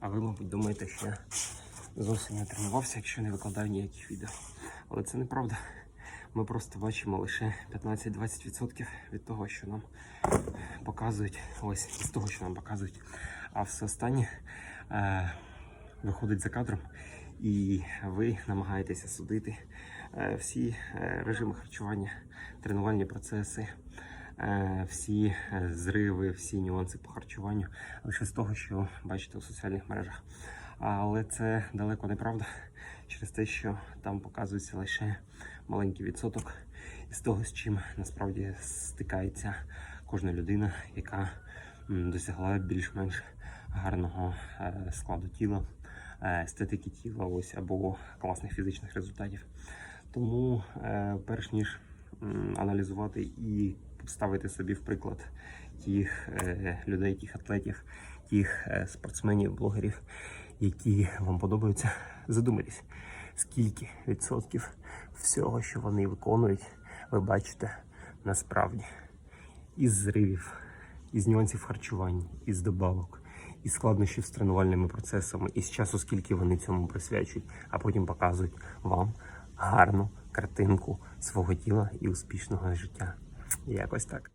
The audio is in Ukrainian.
А ви, мабуть, думаєте, що я зовсім не тренувався, якщо не викладаю ніяких відео. Але це неправда. Ми просто бачимо лише 15-20% від того, що нам показують. Ось з того, що нам показують. А все останнє е, виходить за кадром, і ви намагаєтеся судити е, всі е, режими харчування, тренувальні процеси, всі е, зриви, всі нюанси по харчуванню лише з того, що бачите у соціальних мережах. Але це далеко не правда через те, що там показується лише маленький відсоток із того, з чим насправді стикається кожна людина, яка досягла більш-менш гарного е, складу тіла, е, естетики тіла, ось або класних фізичних результатів. Тому, е, перш ніж аналізувати і ставити собі в приклад тих е, людей, тих атлетів, тих е, спортсменів, блогерів, які вам подобаються, задумайтесь, скільки відсотків всього, що вони виконують, ви бачите насправді із зривів, із нюансів харчування, із добавок, із складнощів з тренувальними процесами, із часу, скільки вони цьому присвячують, а потім показують вам гарну картинку свого тіла і успішного життя. Якось так.